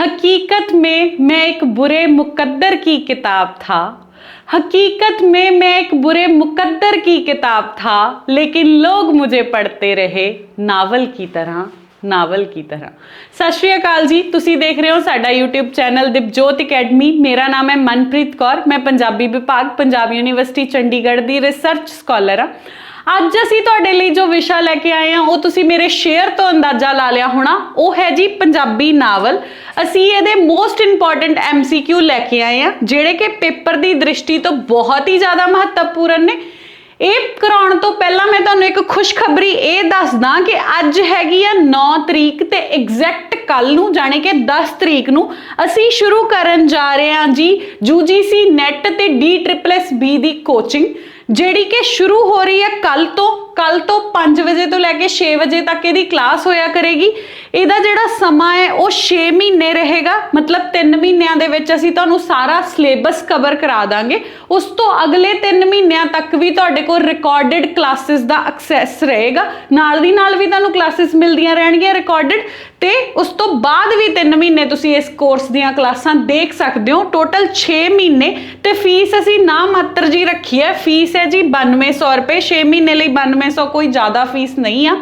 हकीकत में मैं एक बुरे मुकद्दर की किताब था हकीकत में मैं एक बुरे मुकद्दर की किताब था लेकिन लोग मुझे पढ़ते रहे ਨਾਵਲ की तरह ਨਾਵਲ की तरह ਸਤਿ ਸ਼੍ਰੀ ਅਕਾਲ ਜੀ ਤੁਸੀਂ ਦੇਖ ਰਹੇ ਹੋ ਸਾਡਾ YouTube ਚੈਨਲ ਦਿਵਜੋਤ ਅਕੈਡਮੀ ਮੇਰਾ ਨਾਮ ਹੈ ਮਨਪ੍ਰੀਤ ਕੌਰ ਮੈਂ ਪੰਜਾਬੀ ਵਿਭਾਗ ਪੰਜਾਬ ਯੂਨੀਵਰਸਿਟੀ ਚੰਡੀਗੜ੍ਹ ਦੀ ਰਿਸਰਚ ਸਕਾਲਰ ਹਾਂ ਅੱਜ ਅਸੀਂ ਤੁਹਾਡੇ ਲਈ ਜੋ ਵਿਸ਼ਾ ਲੈ ਕੇ ਆਏ ਹਾਂ, ਉਹ ਤੁਸੀਂ ਮੇਰੇ ਸ਼ੇਅਰ ਤੋਂ ਅੰਦਾਜ਼ਾ ਲਾ ਲਿਆ ਹੋਣਾ। ਉਹ ਹੈ ਜੀ ਪੰਜਾਬੀ ਨਾਵਲ। ਅਸੀਂ ਇਹਦੇ ਮੋਸਟ ਇੰਪੋਰਟੈਂਟ MCQ ਲੈ ਕੇ ਆਏ ਹਾਂ, ਜਿਹੜੇ ਕਿ ਪੇਪਰ ਦੀ ਦ੍ਰਿਸ਼ਟੀ ਤੋਂ ਬਹੁਤ ਹੀ ਜ਼ਿਆਦਾ ਮਹੱਤਵਪੂਰਨ ਨੇ। ਇਹ ਕਰਾਉਣ ਤੋਂ ਪਹਿਲਾਂ ਮੈਂ ਤੁਹਾਨੂੰ ਇੱਕ ਖੁਸ਼ਖਬਰੀ ਇਹ ਦੱਸਦਾ ਕਿ ਅੱਜ ਹੈਗੀ ਆ 9 ਤਰੀਕ ਤੇ ਐਗਜ਼ੈਕਟ ਕੱਲ ਨੂੰ, ਜਾਣੀ ਕਿ 10 ਤਰੀਕ ਨੂੰ ਅਸੀਂ ਸ਼ੁਰੂ ਕਰਨ ਜਾ ਰਹੇ ਹਾਂ ਜੀ UGC ਨੈਟ ਤੇ DSSB ਦੀ ਕੋਚਿੰਗ ਜਿਹੜੀ ਕਿ ਸ਼ੁਰੂ ਹੋ ਰਹੀ ਹੈ ਕੱਲ ਤੋਂ ਕੱਲ ਤੋਂ 5 ਵਜੇ ਤੋਂ ਲੈ ਕੇ 6 ਵਜੇ ਤੱਕ ਇਹਦੀ ਕਲਾਸ ਹੋਇਆ ਕਰੇਗੀ। ਇਹਦਾ ਜਿਹੜਾ ਸਮਾਂ ਹੈ, ਉਹ 6 ਮਹੀਨੇ ਰਹੇਗਾ। ਮਤਲਬ 3 ਮਹੀਨਿਆਂ ਦੇ ਵਿੱਚ ਅਸੀਂ ਤੁਹਾਨੂੰ ਸਾਰਾ ਸਿਲੇਬਸ ਕਵਰ ਕਰਾ ਦਾਂਗੇ। ਉਸ ਤੋਂ ਅਗਲੇ 3 ਮਹੀਨਿਆਂ ਤੱਕ ਵੀ ਤੁਹਾਡੇ ਕੋਲ ਰਿਕਾਰਡਡ ਕਲਾਸਿਸ ਦਾ ਐਕਸੈਸ ਰਹੇਗਾ। ਨਾਲ ਦੀ ਨਾਲ ਵੀ ਤੁਹਾਨੂੰ ਕਲਾਸਿਸ ਮਿਲਦੀਆਂ ਰਹਿਣਗੀਆਂ ਰਿਕਾਰਡਡ ਤੇ ਉਸ ਤੋਂ ਬਾਅਦ ਵੀ 3 ਮਹੀਨੇ ਤੁਸੀਂ ਇਸ ਕੋਰਸ ਦੀਆਂ ਕਲਾਸਾਂ ਦੇਖ ਸਕਦੇ ਹੋ। ਟੋਟਲ 6 ਮਹੀਨੇ ਤੇ ਫੀਸ ਅਸੀਂ ਨਾ ਮਾਤਰ ਜੀ ਰੱਖੀ ਹੈ। ਫੀਸ ਹੈ ਜੀ 9200 ਰੁਪਏ। 6 ਮਹੀਨੇ ਲਈ 9200 ਕੋਈ ਜ਼ਿਆਦਾ ਫੀਸ ਨਹੀਂ ਆ।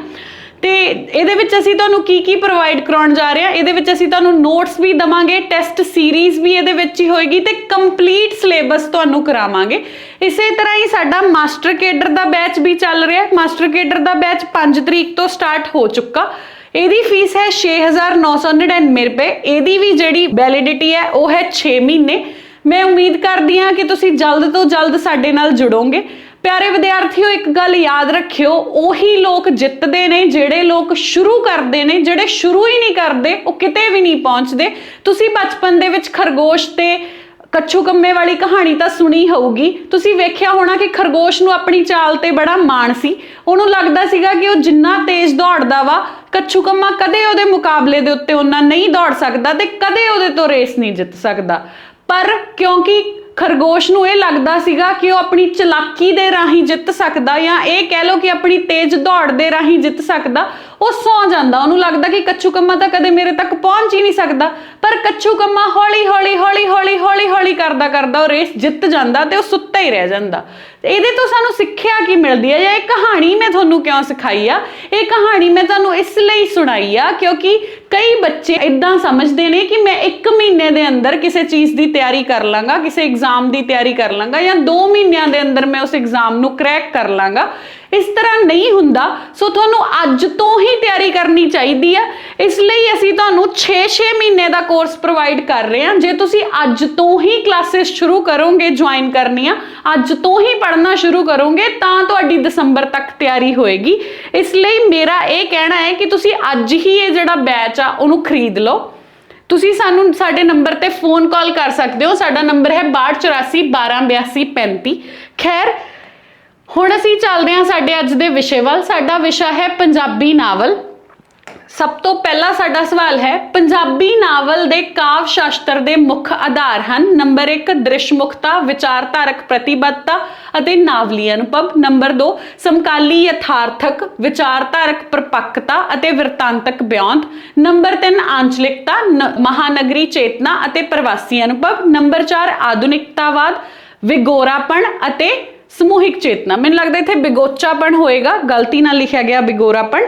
ਤੇ ਇਹਦੇ ਵਿੱਚ ਅਸੀਂ ਤੁਹਾਨੂੰ ਕੀ ਕੀ ਪ੍ਰੋਵਾਈਡ ਕਰਾਉਣ ਜਾ ਰਹੇ ਹਾਂ ਇਹਦੇ ਵਿੱਚ ਅਸੀਂ ਤੁਹਾਨੂੰ ਨੋਟਸ ਵੀ ਦਵਾਂਗੇ ਟੈਸਟ ਸੀਰੀਜ਼ ਵੀ ਇਹਦੇ ਵਿੱਚ ਹੀ ਹੋਏਗੀ ਤੇ ਕੰਪਲੀਟ ਸਿਲੇਬਸ ਤੁਹਾਨੂੰ ਕਰਾਵਾਂਗੇ। ਇਸੇ ਤਰ੍ਹਾਂ ਹੀ ਸਾਡਾ ਮਾਸਟਰ ਕੇਡਰ ਦਾ ਬੈਚ ਵੀ ਚੱਲ ਰਿਹਾ। ਹੈ ਮਾਸਟਰ ਕੇਡਰ ਦਾ ਬੈਚ 5 ਤਰੀਕ ਤੋਂ ਸਟਾਰਟ ਹੋ ਚੁੱਕਾ। ਇਹਦੀ ਫੀਸ ਹੈ 6999 ਰੁਪਏ। ਇਹਦੀ ਵੀ ਜਿਹੜੀ ਵੈਲਿਡਿਟੀ ਹੈ, ਉਹ ਹੈ 6 ਮਹੀਨੇ। ਮੈਂ ਉਮੀਦ ਕਰਦੀ ਹਾਂ ਕਿ ਤੁਸੀਂ ਜਲਦ ਤੋਂ ਜਲਦ ਸਾਡੇ ਨਾਲ ਜੁੜੋਗੇ। ਪਿਆਰੇ ਵਿਦਿਆਰਥੀਓ, ਇੱਕ ਗੱਲ ਯਾਦ ਰੱਖਿਓ, ਉਹੀ ਲੋਕ ਜਿੱਤਦੇ ਨੇ, ਜਿਹੜੇ ਲੋਕ ਸ਼ੁਰੂ ਕਰਦੇ ਨੇ, ਜਿਹੜੇ ਸ਼ੁਰੂ ਹੀ ਨਹੀਂ ਕਰਦੇ, ਉਹ ਕਿਤੇ ਵੀ ਨਹੀਂ ਪਹੁੰਚਦੇ। ਤੁਸੀਂ ਬਚਪਨ ਦੇ ਵਿੱਚ ਖਰਗੋਸ਼ ਤੇ ਕੱਛੂ ਕੰਮੇ ਵਾਲੀ ਕਹਾਣੀ ਤਾਂ ਸੁਣੀ ਹੋਊਗੀ। ਤੁਸੀਂ ਵੇਖਿਆ ਹੋਣਾ ਕਿ ਖਰਗੋਸ਼ ਨੂੰ ਆਪਣੀ ਚਾਲ ਤੇ ਬੜਾ ਮਾਣ ਸੀ। ਉਹਨੂੰ ਲੱਗਦਾ ਸੀਗਾ ਕਿ ਉਹ ਜਿੰਨਾ ਤੇਜ਼ ਦੌੜਦਾ ਵਾ, ਕੱਛੂ ਕੰਮਾ ਕਦੇ ਉਹਦੇ ਮੁਕਾਬਲੇ ਦੇ ਉੱਤੇ ਉਹਨਾਂ ਨਹੀਂ ਦੌੜ ਸਕਦਾ ਤੇ ਕਦੇ ਉਹਦੇ ਤੋਂ ਰੇਸ ਨਹੀਂ ਜਿੱਤ ਸਕਦਾ। ਪਰ ਕਿਉਂਕਿ ਖਰਗੋਸ਼ ਨੂੰ ਇਹ ਲੱਗਦਾ ਸੀਗਾ ਕਿ ਉਹ ਆਪਣੀ ਚਲਾਕੀ ਦੇ ਰਾਹੀਂ ਜਿੱਤ ਸਕਦਾ ਜਾਂ ਇਹ ਕਹਿ ਲਓ ਕਿ ਆਪਣੀ ਤੇਜ਼ ਦੌੜ ਦੇ ਰਾਹੀਂ ਜਿੱਤ ਸਕਦਾ, ਉਹ ਸੌ ਜਾਂਦਾ। ਉਹਨੂੰ ਲੱਗਦਾ ਕਿ ਕੱਚੂ ਕੰਮਾ ਤਾਂ ਕਦੇ ਮੇਰੇ ਤੱਕ ਪਹੁੰਚ ਹੀ ਨਹੀਂ ਸਕਦਾ, ਪਰ ਕੱਚੂ ਕੰਮਾ ਹੌਲੀ ਹੌਲੀ ਹੌਲੀ ਹੌਲੀ ਹੌਲੀ ਹੌਲੀ ਕਰਦਾ ਕਰਦਾ ਉਹ ਰੇਸ ਜਿੱਤ ਜਾਂਦਾ ਤੇ ਉਹ ਸੁੱਤਾ ਹੀ ਰਹਿ ਜਾਂਦਾ। ਤੇ ਇਹਦੇ ਤੋਂ ਸਾਨੂੰ ਸਿੱਖਿਆ ਕੀ ਮਿਲਦੀ ਹੈ? ਜਾਂ ਇਹ ਕਹਾਣੀ ਮੈਂ ਤੁਹਾਨੂੰ ਕਿਉਂ ਸਿਖਾਈ ਆ? ਇਹ ਕਹਾਣੀ ਮੈਂ ਤੁਹਾਨੂੰ ਇਸ ਲਈ ਸੁਣਾਈ ਆ ਕਿਉਂਕਿ ਕਈ ਬੱਚੇ ਇਦਾਂ ਸਮਝਦੇ ਨੇ ਕਿ ਮੈਂ 1 ਮਹੀਨੇ ਦੇ ਅੰਦਰ ਕਿਸੇ ਚੀਜ਼ ਦੀ ਤਿਆਰੀ ਕਰ ਲਾਂਗਾ, ਕਿਸੇ ਐਗਜ਼ਾਮ ਦੀ ਤਿਆਰੀ ਕਰ ਲਾਂਗਾ ਜਾਂ 2 ਮਹੀਨਿਆਂ ਦੇ ਅੰਦਰ ਮੈਂ ਉਸ ਐਗਜ਼ਾਮ ਨੂੰ ਕ੍ਰੈਕ ਕਰ ਲਾਂਗਾ। ਇਸ ਤਰ੍ਹਾਂ ਨਹੀਂ ਹੁੰਦਾ। ਸੋ ਤੁਹਾਨੂੰ ਅੱਜ ਤੋਂ ਹੀ ਤਿਆਰੀ ਕਰਨੀ ਚਾਹੀਦੀ ਆ। ਇਸ ਲਈ ਅਸੀਂ ਤੁਹਾਨੂੰ 6-6 ਮਹੀਨੇ ਦਾ ਕੋਰਸ ਪ੍ਰੋਵਾਈਡ ਕਰ ਰਹੇ ਹਾਂ ਜੇ ਤੁਸੀਂ ਅੱਜ ਤੋਂ ਹੀ ਕਲਾਸਿਸ ਸ਼ੁਰੂ ਕਰੋਗੇ ਜੁਆਇਨ ਕਰਨੀਆਂ, ਅੱਜ ਤੋਂ ਹੀ ਪੜ੍ਹਨਾ ਸ਼ੁਰੂ ਕਰੋਗੇ ਤਾਂ ਤੁਹਾਡੀ ਦਸੰਬਰ ਤੱਕ ਤਿਆਰੀ ਹੋਏਗੀ। ਇਸ ਲਈ ਮੇਰਾ ਇਹ ਕਹਿਣਾ ਹੈ ਕਿ ਤੁਸੀਂ ਅੱਜ ਹੀ ਇਹ ਜਿਹੜਾ ਬੈਚ ਆ, ਉਹਨੂੰ ਖਰੀਦ ਲਓ। ਤੁਸੀਂ ਸਾਨੂੰ ਸਾਡੇ ਨੰਬਰ ਤੇ ਫੋਨ ਕਾਲ ਕਰ ਸਕਦੇ ਹੋ। ਸਾਡਾ ਨੰਬਰ ਹੈ 6284128235 ਖੈਰ, ਹੁਣ ਅਸੀਂ ਚੱਲਦੇ ਹਾਂ ਸਾਡੇ ਅੱਜ ਦੇ ਵਿਸ਼ੇ ਵੱਲ। ਸਾਡਾ ਵਿਸ਼ਾ ਹੈ ਪੰਜਾਬੀ ਨਾਵਲ। ਸਭ ਤੋਂ ਪਹਿਲਾ ਸਾਡਾ ਸਵਾਲ ਹੈ, ਪੰਜਾਬੀ ਨਾਵਲ ਦੇ ਕਾਵ ਸ਼ਾਸਤਰ ਦੇ ਮੁੱਖ ਆਧਾਰ ਹਨ। ਨੰਬਰ 1 ਦ੍ਰਿਸ਼ਮੁਖਤਾ, ਵਿਚਾਰਧਾਰਕ ਪ੍ਰਤੀਬੱਧਤਾ ਅਤੇ ਨਾਵਲੀ ਅਨੁਭਵ। ਨੰਬਰ 2 ਸਮਕਾਲੀ ਯਥਾਰਥਕ, ਵਿਚਾਰਧਾਰਕ ਪ੍ਰਪੱਕਤਾ ਅਤੇ ਵਰਤਾਂਤਕ ਬਿਆੰਤ ਨੰਬਰ 3 ਆਂਚਲਿਕਤਾ, ਨ- ਮਹਾਨਗਰੀ ਚੇਤਨਾ ਅਤੇ ਪ੍ਰਵਾਸੀ ਅਨੁਭਵ। ਨੰਬਰ 4 ਆਧੁਨਿਕਤਾਵਾਦ, ਵਿਗੋਰਾਪਣ ਅਤੇ ਸਮੂਹਿਕ ਚੇਤਨਾ। ਮੈਨੂੰ ਲੱਗਦਾ ਇੱਥੇ ਬਿਗੋਚਾਪਣ ਹੋਏਗਾ। ਗਲਤੀ ਨਾਲ ਲਿਖਿਆ ਗਿਆ ਬਿਗੋਰਾਪਣ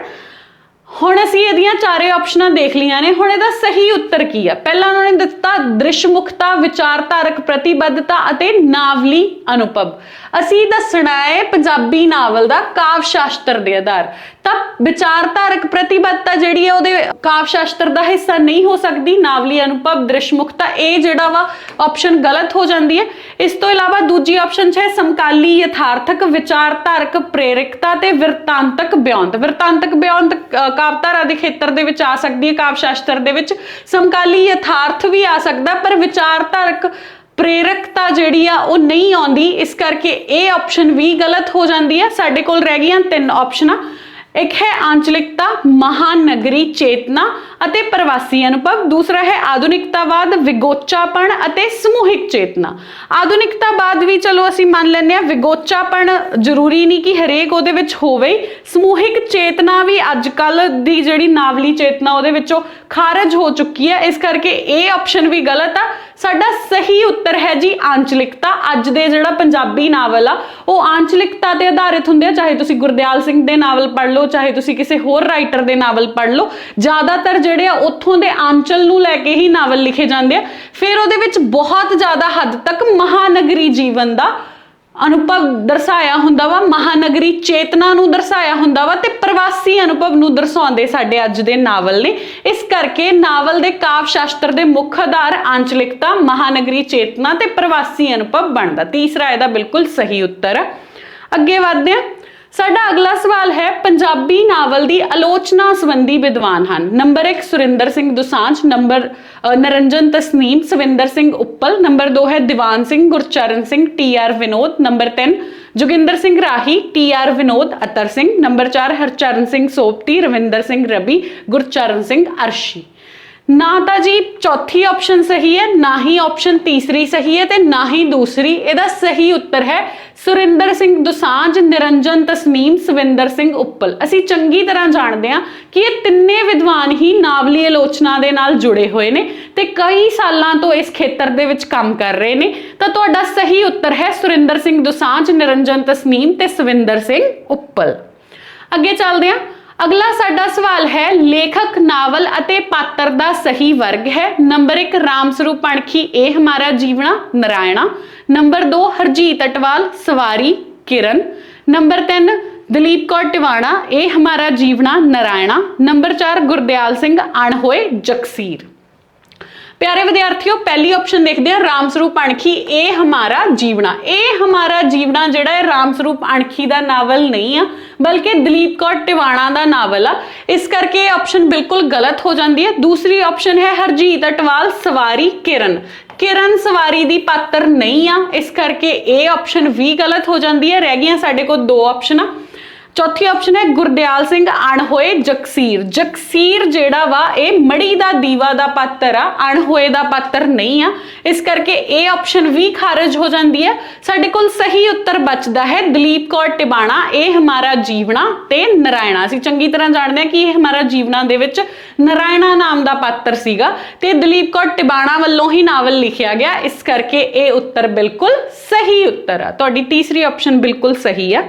ਹੁਣ ਅਸੀਂ ਇਹਦੀਆਂ ਚਾਰੇ ਆਪਸ਼ਨਾਂ ਦੇਖ ਲਈਆਂ ਨੇ। ਹੁਣ ਇਹਦਾ ਸਹੀ ਉੱਤਰ ਕੀ ਹੈ ਪਹਿਲਾਂ ਉਹਨਾਂ ਨੇ ਦਿੱਤਾ ਦ੍ਰਿਸ਼ਮੁਖਤਾ, ਵਿਚਾਰਧਾਰਕ ਪ੍ਰਤੀਬੱਧਤਾ ਅਤੇ ਨਾਵਲੀ ਅਨੁਭਵ। ਅਸੀਂ ਦੱਸਣਾ ਹੈ ਪੰਜਾਬੀ ਨਾਵਲ ਦਾ ਕਾਵ ਸ਼ਾਸਤਰ ਦੇ ਆਧਾਰ। ਤਾਂ ਵਿਚਾਰਧਾਰਕ ਪ੍ਰਤੀਬੱਧਤਾ ਜਿਹੜੀ ਹੈ ਉਹਦੇ ਕਾਵ ਸ਼ਾਸਤਰ ਦਾ ਹਿੱਸਾ ਨਹੀਂ ਹੋ ਸਕਦੀ। ਨਾਵਲੀ ਅਨੁਭਵ, ਦ੍ਰਿਸ਼ਮੁਖਤਾ, ਇਹ ਜਿਹੜਾ ਵਾ ਆਪਸ਼ਨ ਗਲਤ ਹੋ ਜਾਂਦੀ ਹੈ। ਇਸ ਤੋਂ ਇਲਾਵਾ ਦੂਜੀ ਆਪਸ਼ਨ 'ਚ ਹੈ ਸਮਕਾਲੀ ਯਥਾਰਥਕ, ਵਿਚਾਰਧਾਰਕ, ਪ੍ਰੇਰਕਤਾ ਤੇ ਵਿਰਤਾਂਤਕ ਬਿਆੰਤ ਵਿਰਤਾਂਤਕ ਬਿਆੰਤ ਕਾਵਧਾਰਾ ਦੇ ਖੇਤਰ ਦੇ ਵਿੱਚ ਆ ਸਕਦੀ ਹੈ, ਕਾਵ ਸ਼ਾਸਤਰ ਦੇ ਵਿੱਚ। ਸਮਕਾਲੀ ਯਥਾਰਥ ਵੀ ਆ ਸਕਦਾ, ਪਰ ਵਿਚਾਰਧਾਰਕ ਪ੍ਰੇਰਕਤਾ ਜਿਹੜੀ ਆ ਉਹ ਨਹੀਂ ਆਉਂਦੀ। ਇਸ ਕਰਕੇ ਇਹ ਆਪਸ਼ਨ ਵੀ ਗਲਤ ਹੋ ਜਾਂਦੀ ਹੈ। ਸਾਡੇ ਕੋਲ ਰਹਿ ਗਈਆਂ ਤਿੰਨ ਆਪਸ਼ਨਾਂ ਇੱਕ ਹੈ ਆਂਚਲਿਕਤਾ ਮਹਾਨਗਰੀ ਚੇਤਨਾ ਅਤੇ ਪ੍ਰਵਾਸੀ ਅਨੁਭਵ ਦੂਸਰਾ ਹੈ ਆਧੁਨਿਕਤਾਵਾਦ, ਵਿਗੋਚਾਪਣ ਅਤੇ ਸਮੂਹਿਕ ਚੇਤਨਾ। ਆਧੁਨਿਕਤਾਵਾਦ ਵੀ ਚਲੋ ਅਸੀਂ ਮੰਨ ਲੈਂਦੇ ਆ ਵਿਗੋਚਾਪਣ ਜ਼ਰੂਰੀ ਨਹੀਂ ਕਿ ਹਰੇਕ ਉਹਦੇ ਵਿੱਚ ਹੋਵੇ। ਸਮੂਹਿਕ ਚੇਤਨਾ ਵੀ ਅੱਜ ਕੱਲ ਦੀ ਜਿਹੜੀ ਨਾਵਲੀ ਚੇਤਨਾ ਉਹਦੇ ਵਿੱਚੋਂ ਖਾਰਜ ਹੋ ਚੁੱਕੀ ਹੈ। ਇਸ ਕਰਕੇ ਇਹ ਆਪਸ਼ਨ ਵੀ ਗਲਤ ਆ। ਸਾਡਾ ਸਹੀ ਉੱਤਰ ਹੈ ਜੀ ਆਂਚਲਿਕਤਾ। ਅੱਜ ਦੇ ਜਿਹੜਾ ਪੰਜਾਬੀ ਨਾਵਲ ਆ, ਉਹ ਆਂਚਲਿਕਤਾ ਤੇ ਆਧਾਰਿਤ ਹੁੰਦੇ ਆ। ਚਾਹੇ ਤੁਸੀਂ ਗੁਰਦਿਆਲ ਸਿੰਘ ਦੇ ਨਾਵਲ ਪੜ੍ਹ ਲਓ, ਚਾਹੇ ਤੁਸੀਂ ਕਿਸੇ ਹੋਰ ਰਾਈਟਰ ਦੇ ਨਾਵਲ ਪੜ੍ਹ ਲਓ। ਜ਼ਿਆਦਾਤਰ ਜਿਹੜੇ ਆ ਉੱਥੋਂ ਦੇ ਆਂਚਲ ਨੂੰ ਲੈ ਕੇ ਹੀ ਨਾਵਲ ਲਿਖੇ ਜਾਂਦੇ ਆ। ਫਿਰ ਉਹਦੇ ਵਿੱਚ ਬਹੁਤ ਜ਼ਿਆਦਾ ਹੱਦ ਤੱਕ ਮਹਾਨਗਰੀ ਜੀਵਨ ਦਾ ਅਨੁਭਵ ਦਰਸਾਇਆ ਹੁੰਦਾ ਵਾ। ਮਹਾਨਗਰੀ ਚੇਤਨਾ ਨੂੰ ਦਰਸਾਇਆ ਹੁੰਦਾ ਵਾ ਤੇ ਪ੍ਰਵਾਸੀ ਅਨੁਭਵ ਨੂੰ ਦਰਸਾਉਂਦੇ ਸਾਡੇ ਅੱਜ ਦੇ ਨਾਵਲ ਨੇ। ਇਸ ਕਰਕੇ ਨਾਵਲ ਦੇ ਕਾਵ ਸ਼ਾਸਤਰ ਦੇ ਮੁੱਖ ਆਧਾਰ ਆਂਚਲਿਕਤਾ, ਮਹਾਨਗਰੀ ਚੇਤਨਾ ਤੇ ਪ੍ਰਵਾਸੀ ਅਨੁਭਵ ਬਣਦਾ। ਤੀਸਰਾ ਇਹਦਾ ਬਿਲਕੁਲ ਸਹੀ ਉੱਤਰ ਅੱਗੇ ਵਧਦੇ ਹਾਂ ਸਾਡਾ ਅਗਲਾ ਸਵਾਲ ਹੈ ਪੰਜਾਬੀ ਨਾਵਲ ਦੀ ਆਲੋਚਨਾ ਸੰਬੰਧੀ ਵਿਦਵਾਨ ਹਨ। ਨੰਬਰ 1 ਸੁਰਿੰਦਰ ਸਿੰਘ ਦੁਸਾਂਝ ਨੰਬਰ ਅ, ਤਸਨੀਮ ਸਵਿੰਦਰ ਸਿੰਘ ਉੱਪਲ ਨੰਬਰ 2 ਹੈ Diwan Singh Gurcharan Singh T R Vinod number 3 Joginder Singh Rahi T R Vinod Attar Singh number 4 Harcharan Singh Sopti Ravinder Singh Ravi Gurcharan Singh Arshi. ਨਾ ਤਾਂ ਜੀ ਚੌਥੀ ਆਪਸ਼ਨ ਸਹੀ ਹੈ, ਨਾ ਹੀ ਆਪਸ਼ਨ ਤੀਸਰੀ ਸਹੀ ਹੈ ਤੇ ਨਾ ਹੀ ਦੂਸਰੀ। ਇਹਦਾ ਸਹੀ ਉੱਤਰ ਹੈ, ਸੁਰਿੰਦਰ ਸਿੰਘ ਦੁਸਾਂਝ, ਨਿਰੰਜਨ ਤਸਨੀਮ, ਸਵਿੰਦਰ ਸਿੰਘ ਉੱਪਲ। ਅਸੀਂ ਚੰਗੀ ਤਰ੍ਹਾਂ ਜਾਣਦੇ ਹਾਂ ਕਿ ਇਹ ਤਿੰਨੇ ਵਿਦਵਾਨ ਹੀ ਨਾਵਲੀ ਆਲੋਚਨਾ ਦੇ ਨਾਲ ਜੁੜੇ ਹੋਏ ਨੇ ਤੇ ਕਈ ਸਾਲਾਂ ਤੋਂ ਇਸ ਖੇਤਰ ਦੇ ਵਿੱਚ ਕੰਮ ਕਰ ਰਹੇ ਨੇ। ਤਾਂ ਤੁਹਾਡਾ ਸਹੀ ਉੱਤਰ ਹੈ, ਸੁਰਿੰਦਰ ਸਿੰਘ ਦੁਸਾਂਝ, ਨਿਰੰਜਨ ਤਸਨੀਮ ਤੇ ਸਵਿੰਦਰ ਸਿੰਘ ਉੱਪਲ। ਅੱਗੇ ਚੱਲਦੇ ਹਾਂ। ਅਗਲਾ ਸਾਡਾ ਸਵਾਲ ਹੈ, ਲੇਖਕ, ਨਾਵਲ ਅਤੇ ਪਾਤਰ ਦਾ ਸਹੀ ਵਰਗ ਹੈ। ਨੰਬਰ 1 ਰਾਮ ਸਰੂਪ ਪਣਖੀ, ਇਹ ਹਮਾਰਾ ਜੀਵਣਾ ਨਰਾਇਣਾ। ਨੰਬਰ 2 ਹਰਜੀਤ ਅਟਵਾਲ, ਸਵਾਰੀ, ਕਿਰਨ। ਨੰਬਰ 3 ਦਲੀਪ ਕੌਰ ਟਿਵਾਣਾ, ਇਹ ਹਮਾਰਾ ਜੀਵਣਾ ਨਰਾਇਣਾ। ਨੰਬਰ 4 ਗੁਰਦਿਆਲ ਸਿੰਘ ਅਣਹੋਏ ਜਗਸੀਰ ਪਿਆਰੇ ਵਿਦਿਆਰਥੀਓ, ਪਹਿਲੀ ਆਪਸ਼ਨ ਦੇਖਦੇ ਹਾਂ ਰਾਮ ਸਰੂਪ ਅਣਖੀ, ਇਹ ਹਮਾਰਾ ਜੀਵਣਾ ਇਹ ਹਮਾਰਾ ਜੀਵਣਾ ਜਿਹੜਾ ਹੈ ਰਾਮ ਸਰੂਪ ਅਣਖੀ ਦਾ ਨਾਵਲ ਨਹੀਂ ਆ, ਬਲਕਿ ਦਲੀਪ ਕੌਰ ਟਿਵਾਣਾ ਦਾ ਨਾਵਲ ਆ। ਇਸ ਕਰਕੇ ਇਹ ਆਪਸ਼ਨ ਬਿਲਕੁਲ ਗਲਤ ਹੋ ਜਾਂਦੀ ਹੈ। ਦੂਸਰੀ ਆਪਸ਼ਨ ਹੈ ਹਰਜੀਤ ਅਟਵਾਲ, ਸਵਾਰੀ ਕਿਰਨ। ਕਿਰਨ ਸਵਾਰੀ ਦੀ ਪਾਤਰ ਨਹੀਂ ਆ, ਇਸ ਕਰਕੇ ਇਹ ਆਪਸ਼ਨ ਵੀ ਗਲਤ ਹੋ ਜਾਂਦੀ ਹੈ। ਰਹਿ ਗਈਆਂ ਸਾਡੇ ਕੋਲ ਦੋ ਆਪਸ਼ਨਾਂ ਚੌਥੀ ਆਪਸ਼ਨ ਹੈ ਗੁਰਦਿਆਲ ਸਿੰਘ ਅਣਹੋਏ ਜਗਸੀਰ ਜਗਸੀਰ ਜਿਹੜਾ ਵਾ, ਇਹ ਮੜੀ ਦਾ ਦੀਵਾ ਦਾ ਪਾਤਰ ਆ, ਅਣਹੋਏ ਦਾ ਪਾਤਰ ਨਹੀਂ ਆ। ਇਸ ਕਰਕੇ ਇਹ ਆਪਸ਼ਨ ਵੀ ਖਾਰਜ ਹੋ ਜਾਂਦੀ ਹੈ। ਸਾਡੇ ਕੋਲ ਸਹੀ ਉੱਤਰ ਬਚਦਾ ਹੈ ਦਲੀਪ ਕੌਰ ਟਿਬਾਣਾ, ਇਹ ਹਮਾਰਾ ਜੀਵਣਾ ਤੇ ਨਰਾਇਣਾ ਅਸੀਂ ਚੰਗੀ ਤਰ੍ਹਾਂ ਜਾਣਦੇ ਹਾਂ ਕਿ ਇਹ ਹਮਾਰਾ ਜੀਵਣਾ ਦੇ ਵਿੱਚ ਨਰਾਇਣਾ ਨਾਮ ਦਾ ਪਾਤਰ ਸੀਗਾ ਤੇ ਦਲੀਪ ਕੌਰ ਟਿਬਾਣਾ ਵੱਲੋਂ ਹੀ ਨਾਵਲ ਲਿਖਿਆ ਗਿਆ। ਇਸ ਕਰਕੇ ਇਹ ਉੱਤਰ ਬਿਲਕੁਲ ਸਹੀ ਉੱਤਰ ਆ। ਤੁਹਾਡੀ ਤੀਸਰੀ ਆਪਸ਼ਨ ਬਿਲਕੁਲ ਸਹੀ ਆ।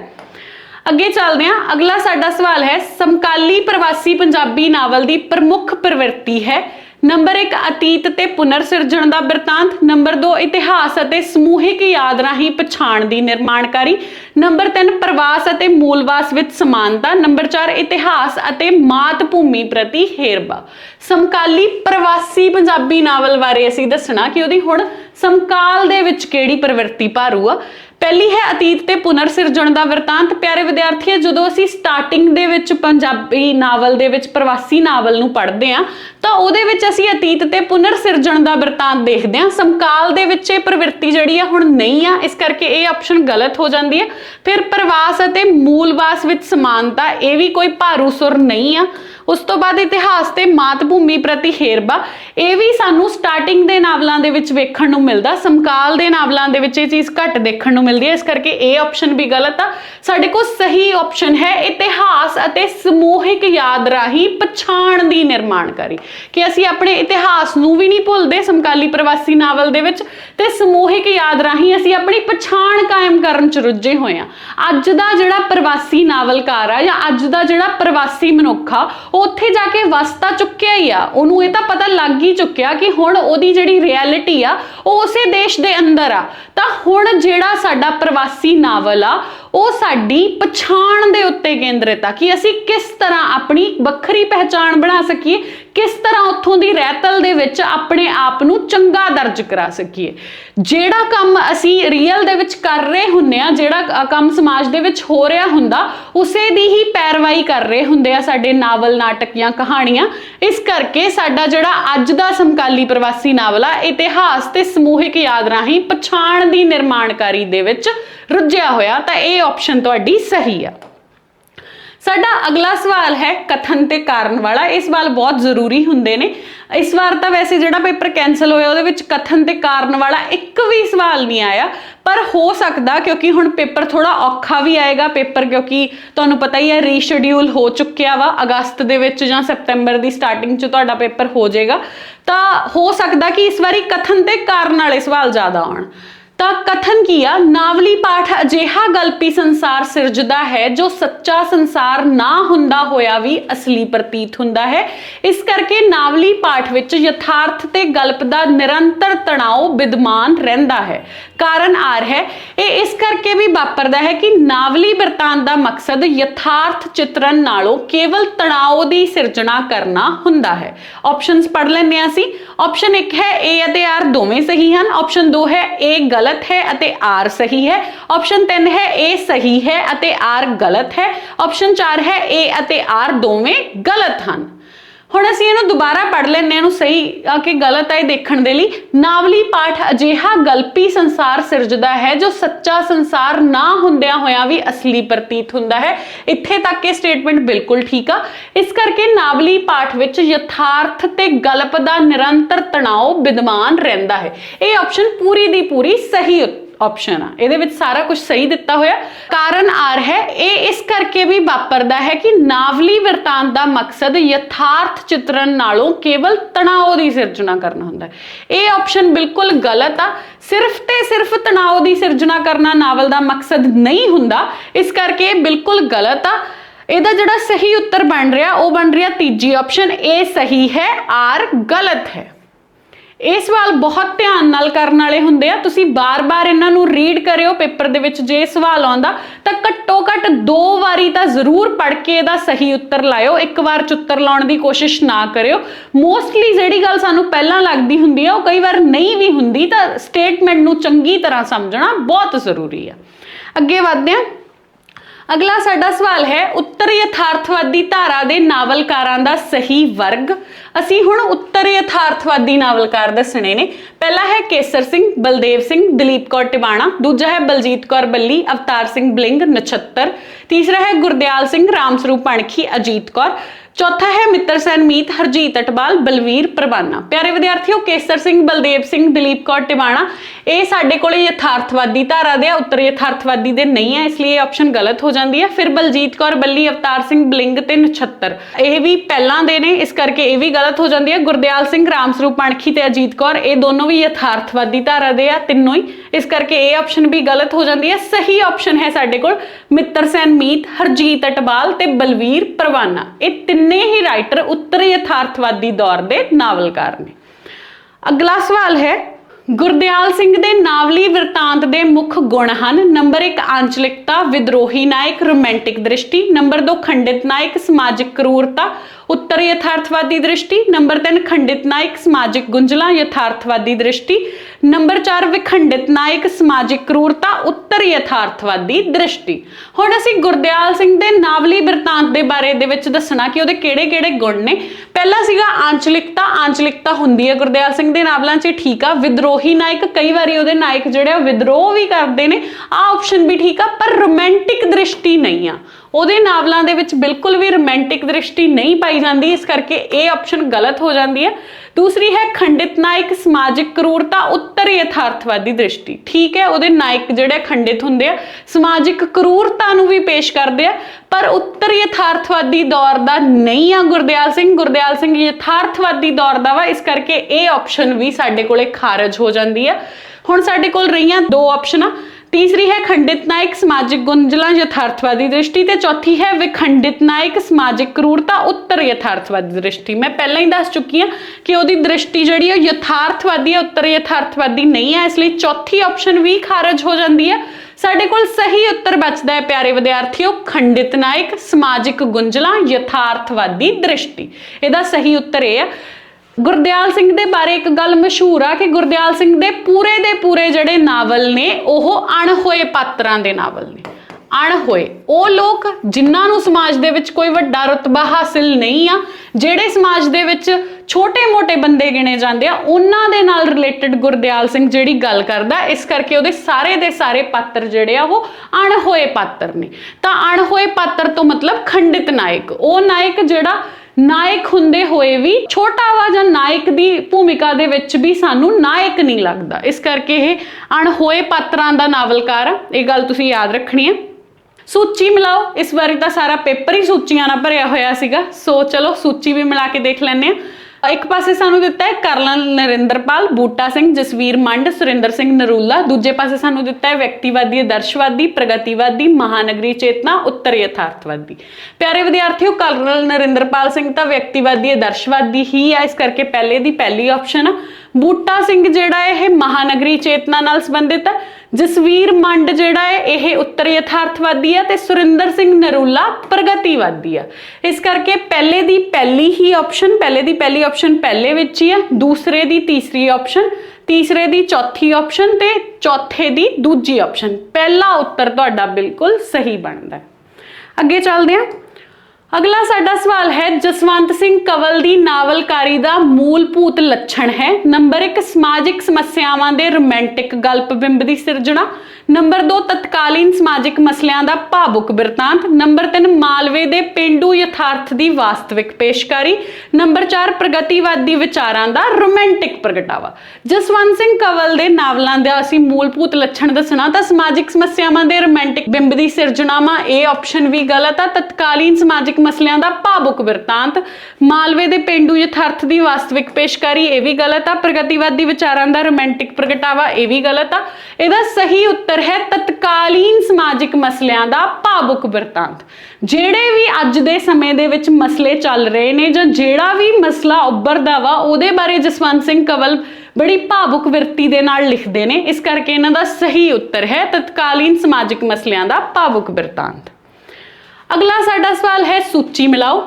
ਅੱਗੇ ਚੱਲਦੇ ਹਾਂ। ਅਗਲਾ ਸਾਡਾ ਸਵਾਲ ਹੈ, ਸਮਕਾਲੀ ਪ੍ਰਵਾਸੀ ਪੰਜਾਬੀ ਨਾਵਲ ਦੀ ਪ੍ਰਮੁੱਖ ਪ੍ਰਵਿਰਤੀ ਹੈ। ਨੰਬਰ 1 ਅਤੀਤ ਤੇ ਪੁਨਰ ਸਿਰਜਣ ਦਾ ਬਿਰਤਾਂਤ। ਨੰਬਰ 2 ਇਤਿਹਾਸ ਅਤੇ ਸਮੂਹਿਕ ਯਾਦ ਰਾਹੀਂ ਪਛਾਣ ਦੀ ਨਿਰਮਾਣਕਾਰੀ। ਨੰਬਰ 3 ਪ੍ਰਵਾਸ ਅਤੇ ਮੂਲਵਾਸ ਵਿੱਚ ਸਮਾਨਤਾ। ਨੰਬਰ 4 ਇਤਿਹਾਸ ਅਤੇ ਮਾਤ ਭੂਮੀ ਪ੍ਰਤੀ ਹੇਰਬਾ ਸਮਕਾਲੀ ਪ੍ਰਵਾਸੀ ਪੰਜਾਬੀ ਨਾਵਲ ਬਾਰੇ ਅਸੀਂ ਦੱਸਣਾ ਕਿ ਉਹਦੀ ਹੁਣ ਸਮਕਾਲ ਦੇ ਵਿੱਚ ਕਿਹੜੀ ਪ੍ਰਵਿਰਤੀ ਭਾਰੂ ਆ? ਪਹਿਲੀ ਹੈ ਅਤੀਤ ਤੇ ਪੁਨਰ ਸਿਰਜਣ ਦਾ ਵਰਤਾਂਤ। ਪਿਆਰੇ ਵਿਦਿਆਰਥੀਓ ਜਦੋਂ ਅਸੀਂ ਸਟਾਰਟਿੰਗ ਦੇ ਵਿੱਚ ਪੰਜਾਬੀ ਨਾਵਲ ਦੇ ਵਿੱਚ ਪ੍ਰਵਾਸੀ ਨਾਵਲ ਨੂੰ ਪੜ੍ਹਦੇ ਆ ਤਾਂ ਉਹਦੇ ਵਿੱਚ ਅਸੀਂ ਅਤੀਤ ਤੇ ਪੁਨਰ ਸਿਰਜਣ ਦਾ ਵਰਤਾਂਤ ਦੇਖਦੇ ਹਾਂ। ਸਮਕਾਲ ਦੇ ਵਿੱਚ ਇਹ ਪ੍ਰਵਿਰਤੀ ਜਿਹੜੀ ਆ ਹੁਣ ਨਹੀਂ ਆ। ਇਸ ਕਰਕੇ ਇਹ ਆਪਸ਼ਨ ਗਲਤ ਹੋ ਜਾਂਦੀ ਹੈ ਫਿਰ ਪ੍ਰਵਾਸ ਅਤੇ ਮੂਲਵਾਸ ਵਿੱਚ ਸਮਾਨਤਾ, ਇਹ ਵੀ ਕੋਈ ਭਾਰੂ ਸੁਰ ਨਹੀਂ ਆ। ਉਸ ਤੋਂ ਬਾਅਦ ਇਤਿਹਾਸ ਤੇ ਮਾਤ ਭੂਮੀ ਪ੍ਰਤੀ ਹੇਰਬਾ, ਇਹ ਵੀ ਸਾਨੂੰ ਸਟਾਰਟਿੰਗ ਦੇ ਨਾਵਲਾਂ ਦੇ ਵਿੱਚ ਵੇਖਣ ਨੂੰ ਮਿਲਦਾ। ਸਮਕਾਲ ਦੇ ਨਾਵਲਾਂ ਦੇ ਵਿੱਚ ਇਹ ਚੀਜ਼ ਘੱਟ ਦੇਖਣ ਨੂੰ ਮਿਲਦੀ ਹੈ ਇਸ ਕਰਕੇ ਇਹ ਆਪਸ਼ਨ ਵੀ ਗਲਤ ਆ। ਸਾਡੇ ਕੋਲ ਸਹੀ ਆਪਸ਼ਨ ਹੈ ਇਤਿਹਾਸ ਅਤੇ ਸਮੂਹਿਕ ਯਾਦ ਰਾਹੀਂ ਪਛਾਣ ਦੀ ਨਿਰਮਾਣਕਾਰੀ। ਕਿ ਅਸੀਂ ਆਪਣੇ ਇਤਿਹਾਸ ਨੂੰ ਵੀ ਨਹੀਂ ਭੁੱਲਦੇ ਸਮਕਾਲੀ ਪ੍ਰਵਾਸੀ ਨਾਵਲ ਦੇ ਵਿੱਚ ਤੇ ਸਮੂਹਿਕ ਯਾਦ ਰਾਹੀਂ ਅਸੀਂ ਆਪਣੀ ਪਛਾਣ ਕਾਇਮ ਕਰਨ ਚ ਰੁੱਝੇ ਹੋਏ ਆ ਅੱਜ ਦਾ ਜਿਹੜਾ ਪ੍ਰਵਾਸੀ ਨਾਵਲਕਾਰ ਆ ਜਾਂ ਅੱਜ ਦਾ ਜਿਹੜਾ ਪ੍ਰਵਾਸੀ ਮਨੁੱਖ ਆ, ਉਹ ਉੱਥੇ ਜਾ ਕੇ ਵਸਤਾ ਚੁੱਕਿਆ ਹੀ ਆ। ਉਹਨੂੰ ਇਹ ਤਾਂ ਪਤਾ ਲੱਗ ਹੀ ਚੁੱਕਿਆ ਕਿ ਹੁਣ ਉਹਦੀ ਜਿਹੜੀ ਰਿਐਲਿਟੀ ਆ, ਉਹ ਉਸੇ ਦੇਸ਼ ਦੇ ਅੰਦਰ ਆ। ਤਾਂ ਹੁਣ ਜਿਹੜਾ ਸਾਡਾ ਪ੍ਰਵਾਸੀ ਨਾਵਲ ਆ ਉਹ ਸਾਡੀ ਪਛਾਣ ਦੇ ਉੱਤੇ ਕੇਂਦਰਿਤ ਆ ਕਿ ਅਸੀਂ ਕਿਸ ਤਰ੍ਹਾਂ ਆਪਣੀ ਵੱਖਰੀ ਪਹਿਚਾਣ ਬਣਾ ਸਕੀਏ, ਕਿਸ ਤਰ੍ਹਾਂ ਉੱਥੋਂ ਦੀ ਰਹਿਤਲ ਦੇ ਵਿੱਚ ਆਪਣੇ ਆਪ ਨੂੰ ਚੰਗਾ ਦਰਜ ਕਰਾ ਸਕੀਏ। ਜਿਹੜਾ ਕੰਮ ਅਸੀਂ ਰੀਅਲ ਦੇ ਵਿੱਚ ਕਰ ਰਹੇ ਹੁੰਨੇ ਆ, ਜਿਹੜਾ ਕੰਮ ਸਮਾਜ ਦੇ ਵਿੱਚ ਹੋ ਰਿਹਾ ਹੁੰਦਾ, ਉਸੇ ਦੀ ਹੀ ਪੈਰਵਾਈ ਕਰ ਰਹੇ ਹੁੰਦੇ ਆ ਸਾਡੇ ਨਾਵਲ, ਨਾਟਕ ਜਾਂ ਕਹਾਣੀਆਂ। ਇਸ ਕਰਕੇ ਸਾਡਾ ਜਿਹੜਾ ਅੱਜ ਦਾ ਸਮਕਾਲੀ ਪ੍ਰਵਾਸੀ ਨਾਵਲ ਆ, ਇਤਿਹਾਸ ਤੇ ਸਮੂਹਿਕ ਯਾਦ ਰਾਹੀਂ ਪਛਾਣ ਦੀ ਨਿਰਮਾਣਕਾਰੀ ਦੇ ਵਿੱਚ ਰੁੱਝਿਆ ਹੋਇਆ। ਤਾਂ ਇਹ ਆਪਸ਼ਨ ਤੁਹਾਡੀ ਸਹੀ ਆ। ਸਾਡਾ ਅਗਲਾ ਸਵਾਲ ਹੈ ਕਥਨ ਤੇ ਕਾਰਨ ਵਾਲਾ। ਇਹ ਸਵਾਲ ਬਹੁਤ ਜ਼ਰੂਰੀ ਹੁੰਦੇ ਨੇ। ਇਸ ਵਾਰ ਤਾਂ ਵੈਸੇ ਜਿਹੜਾ ਪੇਪਰ ਕੈਨਸਲ ਹੋਇਆ, ਉਹਦੇ ਵਿੱਚ ਕਥਨ ਤੇ ਕਾਰਨ ਵਾਲਾ ਇੱਕ ਵੀ ਸਵਾਲ ਨਹੀਂ ਆਇਆ। ਪਰ ਹੋ ਸਕਦਾ, ਕਿਉਂਕਿ ਹੁਣ ਪੇਪਰ ਥੋੜਾ ਔਖਾ ਵੀ ਆਏਗਾ। ਪੇਪਰ ਕਿਉਂਕਿ ਤੁਹਾਨੂੰ ਪਤਾ ਹੀ ਹੈ ਰੀਸ਼ਡਿਊਲ ਹੋ ਚੁੱਕਿਆ ਵਾ। ਅਗਸਤ ਦੇ ਵਿੱਚ ਜਾਂ ਸਪਟੈਂਬਰ ਦੀ ਸਟਾਰਟਿੰਗ 'ਚ ਤੁਹਾਡਾ ਪੇਪਰ ਹੋ ਜਾਏਗਾ। ਤਾਂ ਹੋ ਸਕਦਾ ਕਿ ਇਸ ਵਾਰੀ ਕਥਨ ਤੇ ਕਾਰਨ ਵਾਲੇ ਸਵਾਲ ਜ਼ਿਆਦਾ ਆਉਣ। ਤਾਂ ਕਥਨ ਕੀ ਆ ਨਾਵਲੀ ਪਾਠ ਅਜਿਹਾ ਗਲਪੀ ਸੰਸਾਰ ਸਿਰਜਦਾ ਹੈ, ਜੋ ਸੱਚਾ ਸੰਸਾਰ ਨਾ ਹੁੰਦਾ ਹੋਇਆ ਵੀ ਅਸਲੀ ਪ੍ਰਤੀਤ ਹੁੰਦਾ ਹੈ। ਇਸ ਕਰਕੇ ਨਾਵਲੀ ਪਾਠ ਵਿੱਚ ਯਥਾਰਥ ਤੇ ਗਲਪ ਦਾ ਨਿਰੰਤਰ ਤਣਾਅ ਵਿਦਮਾਨ ਰਹਿੰਦਾ ਹੈ। ਕਾਰਨ ਆਰ ਹੈ, ਇਹ ਇਸ ਕਰਕੇ ਵੀ ਵਾਪਰਦਾ ਹੈ ਕਿ ਨਾਵਲੀ ਬਿਰਤਾਂਤ ਦਾ ਮਕਸਦ ਯਥਾਰਥ ਚਿਤਰਨ ਨਾਲੋਂ ਕੇਵਲ ਤਣਾਅ ਦੀ ਸਿਰਜਣਾ ਕਰਨਾ ਹੁੰਦਾ ਹੈ। ਆਪਸ਼ਨਸ ਪੜ੍ਹ ਲੈਂਦੇ ਹਾਂ ਅਸੀਂ। ਆਪਸ਼ਨ 1 ਹੈ, A ਅਤੇ R ਦੋਵੇਂ ਸਹੀ ਹਨ। ਆਪਸ਼ਨ 2 ਹੈ, A ਗਲਤ ਹੈ ਅਤੇ ਆਰ ਸਹੀ ਹੈ। ਆਪਸ਼ਨ 3 ਹੈ, A ਸਹੀ ਹੈ ਅਤੇ ਆਰ ਗਲਤ ਹੈ। ਆਪਸ਼ਨ 4 ਹੈ, A ਅਤੇ ਆਰ ਦੋਵੇਂ ਗਲਤ ਹਨ। ਹੁਣ ਅਸੀਂ ਇਹਨੂੰ ਦੁਬਾਰਾ ਪੜ੍ਹ ਲੈਂਦੇ ਹਾਂ, ਇਹਨੂੰ ਸਹੀ, ਆ ਕਿ ਗਲਤ ਹੈ ਇਹ ਦੇਖਣ ਦੇ ਲਈ। ਨਾਵਲੀ ਪਾਠ ਅਜਿਹਾ ਗਲਪੀ ਸੰਸਾਰ ਸਿਰਜਦਾ ਹੈ, ਜੋ ਸੱਚਾ ਸੰਸਾਰ ਨਾ ਹੁੰਦਿਆਂ ਹੋਇਆਂ ਵੀ ਅਸਲੀ ਪ੍ਰਤੀਤ ਹੁੰਦਾ ਹੈ। ਇੱਥੇ ਤੱਕ ਇਹ ਸਟੇਟਮੈਂਟ ਬਿਲਕੁਲ ਠੀਕ ਆ। ਇਸ ਕਰਕੇ ਨਾਵਲੀ ਪਾਠ ਵਿੱਚ ਯਥਾਰਥ ਤੇ ਗਲਪ ਦਾ ਨਿਰੰਤਰ ਤਣਾਅ ਵਿਦਮਾਨ ਰਹਿੰਦਾ ਹੈ। ਇਹ ਆਪਸ਼ਨ ਪੂਰੀ ਦੀ ਪੂਰੀ ਸਹੀ ਆਪਸ਼ਨ ਆ। ਇਹਦੇ ਵਿੱਚ ਸਾਰਾ ਕੁਝ ਸਹੀ ਦਿੱਤਾ ਹੋਇਆ। ਕਾਰਨ ਆਰ ਹੈ, ਇਹ ਇਸ ਕਰਕੇ ਵੀ ਵਾਪਰਦਾ ਹੈ ਕਿ ਨਾਵਲੀ ਵਰਤਾਂਤ ਦਾ ਮਕਸਦ ਯਥਾਰਥ ਚਿਤਰਨ ਨਾਲੋਂ ਕੇਵਲ ਤਣਾਅ ਦੀ ਸਿਰਜਣਾ ਕਰਨਾ ਹੁੰਦਾ ਹੈ। ਇਹ ਆਪਸ਼ਨ ਬਿਲਕੁਲ ਗਲਤ ਆ। ਸਿਰਫ ਤੇ ਸਿਰਫ ਤਣਾਅ ਦੀ ਸਿਰਜਣਾ ਕਰਨਾ ਨਾਵਲ ਦਾ ਮਕਸਦ ਨਹੀਂ ਹੁੰਦਾ। ਇਸ ਕਰਕੇ ਇਹ ਬਿਲਕੁਲ ਗਲਤ ਆ। ਇਹਦਾ ਜਿਹੜਾ ਸਹੀ ਉੱਤਰ ਬਣ ਰਿਹਾ, ਉਹ ਬਣ ਰਿਹਾ ਤੀਜੀ ਆਪਸ਼ਨ ਇਹ ਸਹੀ ਹੈ, ਆਰ ਗਲਤ ਹੈ। ਇਹ ਸਵਾਲ ਬਹੁਤ ਧਿਆਨ ਨਾਲ ਕਰਨ ਵਾਲੇ ਹੁੰਦੇ ਆ। ਤੁਸੀਂ ਬਾਰ-ਬਾਰ ਇਹਨਾਂ ਨੂੰ ਰੀਡ ਕਰਿਓ ਪੇਪਰ ਦੇ ਵਿੱਚ, ਜੇ ਸਵਾਲ ਆਉਂਦਾ, ਤਾਂ ਘੱਟੋ ਘੱਟ ਦੋ ਵਾਰੀ ਤਾਂ ਜ਼ਰੂਰ ਪੜ੍ਹ ਕੇ ਇਹਦਾ ਸਹੀ ਉੱਤਰ ਲਾਇਓ। ਇੱਕ ਵਾਰ ਚ ਉੱਤਰ ਲਾਉਣ ਦੀ ਕੋਸ਼ਿਸ਼ ਨਾ ਕਰਿਓ। ਮੋਸਟਲੀ ਜਿਹੜੀ ਗੱਲ ਸਾਨੂੰ ਪਹਿਲਾਂ ਲੱਗਦੀ ਹੁੰਦੀ ਆ, ਉਹ ਕਈ ਵਾਰ ਨਹੀਂ ਵੀ ਹੁੰਦੀ, ਤਾਂ ਸਟੇਟਮੈਂਟ ਨੂੰ ਚੰਗੀ ਤਰ੍ਹਾਂ ਸਮਝਣਾ ਬਹੁਤ ਜ਼ਰੂਰੀ ਆ। ਅੱਗੇ ਵਧਦੇ ਹਾਂ ਅਗਲਾ ਸਾਡਾ ਸਵਾਲ ਹੈ, ਉੱਤਰ ਯਥਾਰਥਵਾਦੀ ਧਾਰਾ ਦੇ ਨਾਵਲਕਾਰਾਂ ਦਾ ਸਹੀ ਵਰਗ। ਅਸੀਂ ਹੁਣ ਉੱਤਰ ਯਥਾਰਥਵਾਦੀ ਨਾਵਲਕਾਰ ਦੱਸਣੇ ਨੇ। ਪਹਿਲਾ ਹੈ ਕੇਸਰ ਸਿੰਘ, ਬਲਦੇਵ ਸਿੰਘ, ਦਲੀਪ ਕੌਰ ਟਿਵਾਣਾ। ਦੂਜਾ ਹੈ ਬਲਜੀਤ ਕੌਰ ਬੱਲੀ, ਅਵਤਾਰ ਸਿੰਘ ਬਲਿੰਗ, ਨਛੱਤਰ। ਤੀਸਰਾ ਹੈ ਗੁਰਦਿਆਲ ਸਿੰਘ, ਰਾਮਸਰੂਪ ਪਣਖੀ ਅਜੀਤ ਕੌਰ। ਚੌਥਾ ਹੈ ਮਿੱਤਰ ਸੈਨ ਮੀਤ, ਹਰਜੀਤ ਅਟਵਾਲ, ਬਲਵੀਰ ਪ੍ਰਵਾਨਾ ਪਿਆਰੇ ਵਿਦਿਆਰਥੀਓ, ਕੇਸਰ ਸਿੰਘ, ਬਲਦੇਵ ਸਿੰਘ, ਦਲੀਪ ਕੌਰ ਟਿਵਾਣਾ, ਇਹ ਸਾਡੇ ਕੋਲੇ ਯਥਾਰਥਵਾਦੀ ਧਾਰਾ ਦੇ ਆ, ਉੱਤਰ ਯਥਾਰਥਵਾਦੀ ਦੇ ਨਹੀਂ ਹੈ ਇਸ ਲਈ ਇਹ ਆਪਸ਼ਨ ਗਲਤ ਹੋ ਜਾਂਦੀ ਹੈ ਫਿਰ ਬਲਜੀਤ ਕੌਰ, ਬੱਲੀ, ਅਵਤਾਰ ਸਿੰਘ, ਬਲਿੰਗ ਤੇ ਨਛੱਤਰ। ਇਹ ਵੀ ਪਹਿਲਾਂ ਦੇ ਨੇ, ਇਸ ਕਰਕੇ ਇਹ ਵੀ ਗਲਤ ਹੋ ਜਾਂਦੀ ਹੈ ਗੁਰਦਿਆਲ ਸਿੰਘ ਰਾਮਸਰੂਪ ਪਣਖੀ ਤੇ ਅਜੀਤ ਕੌਰ, ਇਹ ਦੋਨੋਂ ਵੀ ਯਥਾਰਥਵਾਦੀ ਧਾਰਾ ਦੇ ਆ, ਤਿੰਨੋਂ ਹੀ। ਇਸ ਕਰਕੇ ਇਹ ਆਪਸ਼ਨ ਵੀ ਗਲਤ ਹੋ ਜਾਂਦੀ ਹੈ ਸਹੀ ਆਪਸ਼ਨ ਹੈ ਸਾਡੇ ਕੋਲ ਮਿੱਤਰ ਸੈਨ ਮੀਤ, ਹਰਜੀਤ ਅਟਵਾਲ ਤੇ ਬਲਵੀਰ ਪ੍ਰਵਾਨਾ ਇਹ ਤਿੰਨ ਹੀ ਰਾਈਟਰ ਉੱਤਰ ਯਥਾਰਥਵਾਦੀ ਦੌਰ ਦੇ ਨਾਵਲਕਾਰ ਨੇ। ਅਗਲਾ ਸਵਾਲ ਹੈ, ਗੁਰਦਿਆਲ ਸਿੰਘ ਦੇ ਨਾਵਲੀ ਵਰਤਾਂਤ ਦੇ ਮੁੱਖ ਗੁਣ ਹਨ ਨੰਬਰ 1 ਆਂਚਲਿਕਤਾ, ਵਿਦਰੋਹੀ ਨਾਇਕ, ਰੋਮਾਂਟਿਕ ਦ੍ਰਿਸ਼ਟੀ, ਨੰਬਰ 2 ਖੰਡਿਤ ਨਾਇਕ, ਸਮਾਜਿਕ ਕਰੂਰਤਾ ਉੱਤਰ ਯਥਾਰਥਵਾਦੀ ਦ੍ਰਿਸ਼ਟੀ, ਨੰਬਰ 3 ਖੰਡਿਤ ਨਾਇਕ ਸਮਾਜਿਕ ਗੁੰਝਲਾਂ, ਯਥਾਰਥਵਾਦੀ ਦ੍ਰਿਸ਼ਟੀ। ਨੰਬਰ 4 ਵਿਖੰਡਿਤ ਨਾਇਕ ਸਮਾਜਿਕ ਕਰੂਰਤਾ, ਉੱਤਰ ਯਥਾਰਥਵਾਦੀ ਦ੍ਰਿਸ਼ਟੀ। ਹੁਣ ਅਸੀਂ ਗੁਰਦਿਆਲ ਸਿੰਘ ਦੇ ਨਾਵਲੀ ਬਿਰਤਾਂਤ ਦੇ ਬਾਰੇ ਦੇ ਵਿੱਚ ਦੱਸਣਾ ਕਿ ਉਹਦੇ ਕਿਹੜੇ-ਕਿਹੜੇ ਗੁਣ ਨੇ। ਪਹਿਲਾ ਸੀਗਾ ਆਂਚਲਿਕਤਾ ਆਂਚਲਿਕਤਾ ਹੁੰਦੀ ਹੈ ਗੁਰਦਿਆਲ ਸਿੰਘ ਦੇ ਨਾਵਲਾਂ 'ਚ, ਠੀਕ ਆ। ਵਿਦਰੋਹੀ ਨਾਇਕ, ਕਈ ਵਾਰੀ ਉਹਦੇ ਨਾਇਕ ਜਿਹੜੇ ਆ ਵਿਦਰੋਹ ਵੀ ਕਰਦੇ ਨੇ। ਆ ਆਪਸ਼ਨ ਵੀ ਠੀਕ ਆ, ਪਰ ਰੋਮਾਂਟਿਕ ਦ੍ਰਿਸ਼ਟੀ ਨਹੀਂ ਆ। ਉਹਦੇ ਨਾਵਲਾਂ ਦੇ ਵਿੱਚ ਬਿਲਕੁਲ ਵੀ ਰੋਮਾਂਟਿਕ ਦ੍ਰਿਸ਼ਟੀ ਨਹੀਂ ਪਾਈ ਜਾਂਦੀ, ਇਸ ਕਰਕੇ ਇਹ ਆਪਸ਼ਨ ਗਲਤ ਹੋ ਜਾਂਦੀ ਹੈ। ਦੂਸਰੀ ਹੈ ਖੰਡਿਤ ਨਾਇਕ ਸਮਾਜਿਕ ਕਰੂਰਤਾ, ਉੱਤਰ ਯਥਾਰਥਵਾਦੀ ਦ੍ਰਿਸ਼ਟੀ। ਠੀਕ ਹੈ, ਉਹਦੇ ਨਾਇਕ ਜਿਹੜੇ ਖੰਡਿਤ ਹੁੰਦੇ ਆ, ਸਮਾਜਿਕ ਕਰੂਰਤਾ ਨੂੰ ਵੀ ਪੇਸ਼ ਕਰਦੇ ਆ, ਪਰ ਉੱਤਰ ਯਥਾਰਥਵਾਦੀ ਦੌਰ ਦਾ ਨਹੀਂ ਆ ਗੁਰਦਿਆਲ ਸਿੰਘ। ਗੁਰਦਿਆਲ ਸਿੰਘ ਯਥਾਰਥਵਾਦੀ ਦੌਰ ਦਾ ਵਾ, ਇਸ ਕਰਕੇ ਇਹ ਆਪਸ਼ਨ ਵੀ ਸਾਡੇ ਕੋਲੇ ਖਾਰਜ ਹੋ ਜਾਂਦੀ ਆ ਹੁਣ ਸਾਡੇ ਕੋਲ ਰਹੀਆਂ ਦੋ ਆਪਸ਼ਨਾਂ। ਤੀਸਰੀ ਹੈ ਖੰਡਿਤ ਨਾਇਕ ਸਮਾਜਿਕ ਗੁੰਝਲਾਂ ਯਥਾਰਥਵਾਦੀ ਦ੍ਰਿਸ਼ਟੀ ਤੇ ਚੌਥੀ ਹੈ ਵਿਖੰਡਿਤ ਨਾਇਕ ਸਮਾਜਿਕ ਕਰੂਰਤਾ ਉੱਤਰ ਯਥਾਰਥਵਾਦੀ ਦ੍ਰਿਸ਼ਟੀ। ਮੈਂ ਪਹਿਲਾਂ ਹੀ ਦੱਸ ਚੁੱਕੀ ਹਾਂ ਕਿ ਉਹਦੀ ਦ੍ਰਿਸ਼ਟੀ ਜਿਹੜੀ ਉਹ ਯਥਾਰਥਵਾਦੀ ਹੈ, ਉੱਤਰ ਯਥਾਰਥਵਾਦੀ ਨਹੀਂ ਹੈ। ਇਸ ਲਈ ਚੌਥੀ ਆਪਸ਼ਨ ਵੀ ਖਾਰਜ ਹੋ ਜਾਂਦੀ ਹੈ। ਸਾਡੇ ਕੋਲ ਸਹੀ ਉੱਤਰ ਬਚਦਾ ਹੈ ਪਿਆਰੇ ਵਿਦਿਆਰਥੀਓ, ਖੰਡਿਤ ਨਾਇਕ ਸਮਾਜਿਕ ਗੁੰਝਲਾਂ ਯਥਾਰਥਵਾਦੀ ਦ੍ਰਿਸ਼ਟੀ। ਇਹਦਾ ਸਹੀ ਉੱਤਰ ਇਹ ਹੈ ਗੁਰਦਿਆਲ ਸਿੰਘ ਦੇ ਬਾਰੇ ਇੱਕ ਗੱਲ ਮਸ਼ਹੂਰ ਆ ਕਿ ਗੁਰਦਿਆਲ ਸਿੰਘ ਦੇ ਪੂਰੇ ਦੇ ਪੂਰੇ ਜਿਹੜੇ ਨਾਵਲ ਨੇ, ਉਹ ਅਣਹੋਏ ਪਾਤਰਾਂ ਦੇ ਨਾਵਲ ਨੇ। ਅਣ ਹੋਏ ਉਹ ਲੋਕ ਜਿਨ੍ਹਾਂ ਨੂੰ ਸਮਾਜ ਦੇ ਵਿੱਚ ਕੋਈ ਵੱਡਾ ਰਤਬਾ ਹਾਸਿਲ ਨਹੀਂ ਆ, ਜਿਹੜੇ ਸਮਾਜ ਦੇ ਵਿੱਚ ਛੋਟੇ-ਮੋਟੇ ਬੰਦੇ ਗਿਣੇ ਜਾਂਦੇ ਆ, ਉਹਨਾਂ ਦੇ ਨਾਲ ਰਿਲੇਟਡ ਗੁਰਦਿਆਲ ਸਿੰਘ ਜਿਹੜੀ ਗੱਲ ਕਰਦਾ, ਇਸ ਕਰਕੇ ਉਹਦੇ ਸਾਰੇ ਦੇ ਸਾਰੇ ਪਾਤਰ ਜਿਹੜੇ ਆ, ਉਹ ਅਣਹੋਏ ਪਾਤਰ ਨੇ। ਤਾਂ ਅਣਹੋਏ ਪਾਤਰ ਤੋਂ ਮਤਲਬ ਖੰਡਿਤ ਨਾਇਕ। ਉਹ ਨਾਇਕ ਜਿਹੜਾ ਨਾਇਕ ਹੁੰਦੇ ਹੋਏ ਵੀ ਛੋਟਾ ਵਾ ਜਾਂ ਨਾਇਕ ਦੀ ਭੂਮਿਕਾ ਦੇ ਵਿੱਚ ਵੀ ਸਾਨੂੰ ਨਾਇਕ ਨਹੀਂ ਲੱਗਦਾ। ਇਸ ਕਰਕੇ ਇਹ ਅਣਹੋਏ ਪਾਤਰਾਂ ਦਾ ਨਾਵਲਕਾਰ ਆ। ਇਹ ਗੱਲ ਤੁਸੀਂ ਯਾਦ ਰੱਖਣੀ ਹੈ ਸੂਚੀ ਮਿਲਾਓ। ਇਸ ਵਾਰੀ ਤਾਂ ਸਾਰਾ ਪੇਪਰ ਹੀ ਸੂਚੀਆਂ ਨਾਲ ਭਰਿਆ ਹੋਇਆ ਸੀਗਾ। ਸੋ ਚਲੋ, ਸੂਚੀ ਵੀ ਮਿਲਾ ਕੇ ਦੇਖ ਲੈਂਦੇ ਆ। ਇੱਕ ਪਾਸੇ ਸਾਨੂੰ ਦਿੱਤਾ ਹੈ ਕਰਨਲ ਨਰਿੰਦਰਪਾਲ, ਬੂਟਾ ਸਿੰਘ, ਜਸਵੀਰ ਮੰਡ, ਸੁਰਿੰਦਰ ਸਿੰਘ ਨਰੂਲਾ। ਦੂਜੇ ਪਾਸੇ ਸਾਨੂੰ ਦਿੱਤਾ ਹੈ ਵਿਅਕਤੀਵਾਦੀ, ਆਦਰਸ਼ਵਾਦੀ, ਪ੍ਰਗਤੀਵਾਦੀ, ਮਹਾਨਗਰੀ ਚੇਤਨਾ, ਉੱਤਰ ਯਥਾਰਥਵਾਦੀ। ਪਿਆਰੇ ਵਿਦਿਆਰਥੀਓ ਕਰਨਲ ਨਰਿੰਦਰਪਾਲ ਸਿੰਘ ਤਾਂ ਵਿਅਕਤੀਵਾਦੀ, ਆਦਰਸ਼ਵਾਦੀ ਹੀ ਆ। ਇਸ ਕਰਕੇ ਪਹਿਲੇ ਦੀ ਪਹਿਲੀ ਆਪਸ਼ਨ ਆ। ਬੂਟਾ ਸਿੰਘ ਜਿਹੜਾ ਹੈ ਇਹ ਮਹਾਨਗਰੀ ਚੇਤਨਾ ਨਾਲ ਸੰਬੰਧਿਤ ਹੈ। ਜਸਵੀਰ ਮੰਡ ਜਿਹੜਾ ਹੈ, ਇਹ ਉੱਤਰ ਯਥਾਰਥਵਾਦੀ ਹੈ ਤੇ ਸੁਰਿੰਦਰ ਸਿੰਘ ਨਰੂਲਾ ਪ੍ਰਗਤੀਵਾਦੀ ਆ ਇਸ ਕਰਕੇ ਪਹਿਲੇ ਦੀ ਪਹਿਲੀ ਹੀ ਆਪਸ਼ਨ ਪਹਿਲੇ ਦੀ ਪਹਿਲੀ ਆਪਸ਼ਨ ਪਹਿਲੇ ਵਿੱਚ ਹੀ ਆ ਦੂਸਰੇ ਦੀ ਤੀਸਰੀ ਆਪਸ਼ਨ ਤੀਸਰੇ ਦੀ ਚੌਥੀ ਆਪਸ਼ਨ ਤੇ ਚੌਥੇ ਦੀ ਦੂਜੀ ਆਪਸ਼ਨ ਪਹਿਲਾ ਉੱਤਰ ਤੁਹਾਡਾ ਬਿਲਕੁਲ ਸਹੀ ਬਣਦਾ ਹੈ। ਅੱਗੇ ਚੱਲਦੇ ਹਾਂ। ਅਗਲਾ ਸਾਡਾ ਸਵਾਲ ਹੈ, ਜਸਵੰਤ ਸਿੰਘ ਕਵਲ ਦੀ ਨਾਵਲਕਾਰੀ ਦਾ ਮੂਲਭੂਤ ਲੱਛਣ ਹੈ। ਨੰਬਰ 1 ਸਮਾਜਿਕ ਸਮੱਸਿਆਵਾਂ ਦੇ ਰੋਮਾਂਟਿਕ ਗਲਪ ਬਿੰਬ ਦੀ ਸਿਰਜਣਾ। ਨੰਬਰ 2 ਤਤਕਾਲੀਨ ਸਮਾਜਿਕ ਮਸਲਿਆਂ ਦਾ ਭਾਵੁਕ ਬਿਰਤਾਂਤ। ਨੰਬਰ 3 ਮਾਲਵੇ ਦੇ ਪਿੰਡੂ ਯਥਾਰਥ ਦੀ ਵਾਸਤਵਿਕ ਪੇਸ਼ਕਾਰੀ। ਨੰਬਰ 4 ਪ੍ਰਗਤੀਵਾਦੀ ਵਿਚਾਰਾਂ ਦਾ ਰੋਮਾਂਟਿਕ ਪ੍ਰਗਟਾਵਾ। ਜਸਵੰਤ ਸਿੰਘ ਕਵਲ ਦੇ ਨਾਵਲਾਂ ਦਾ ਅਸੀਂ ਮੂਲਭੂਤ ਲੱਛਣ ਦੱਸਣਾ, ਤਾਂ ਸਮਾਜਿਕ ਸਮੱਸਿਆਵਾਂ ਦੇ ਰੋਮਾਂਟਿਕ ਬਿੰਬ ਦੀ ਸਿਰਜਣਾਵਾਂ, ਇਹ ਆਪਸ਼ਨ ਵੀ ਗਲਤ ਆ। ਤਤਕਾਲੀਨ ਸਮਾਜਿਕ ਮਸਲਿਆਂ ਦਾ ਭਾਵੁਕ ਬਿਰਤਾਂਤ। ਮਾਲਵੇ ਦੇ ਪਿੰਡੂ ਯਥਾਰਥ ਦੀ ਵਾਸਤਵਿਕ ਪੇਸ਼ਕਾਰੀ ਇਹ ਵੀ ਗਲਤ ਆ। ਪ੍ਰਗਤੀਵਾਦੀ ਵਿਚਾਰਾਂ ਦਾ ਰੋਮਾਂਟਿਕ ਪ੍ਰਗਟਾਵਾ ਇਹ ਵੀ ਗਲਤ ਆ। ਇਹਦਾ ਸਹੀ ਉੱਤਰ ਹੈ ਤਤਕਾਲੀਨ ਸਮਾਜਿਕ ਮਸਲਿਆਂ ਦਾ ਭਾਵੁਕ ਬਿਰਤਾਂਤ। ਜਿਹੜੇ ਵੀ ਅੱਜ ਦੇ ਸਮੇਂ ਦੇ ਵਿੱਚ ਮਸਲੇ ਚੱਲ ਰਹੇ ਨੇ ਜਾਂ ਜਿਹੜਾ ਵੀ ਮਸਲਾ ਉੱਭਰਦਾ ਵਾ, ਉਹਦੇ ਬਾਰੇ ਜਸਵੰਤ ਸਿੰਘ ਕਵਲ ਬੜੀ ਭਾਵੁਕ ਵਿਰਤੀ ਦੇ ਨਾਲ ਲਿਖਦੇ ਨੇ। ਇਸ ਕਰਕੇ ਇਹਨਾਂ ਦਾ ਸਹੀ ਉੱਤਰ ਹੈ ਤਤਕਾਲੀਨ ਸਮਾਜਿਕ ਮਸਲਿਆਂ ਦਾ ਭਾਵੁਕ ਬਿਰਤਾਂਤ। ਅਗਲਾ ਸਾਡਾ ਸਵਾਲ ਹੈ ਸੂਚੀ ਮਿਲਾਓ।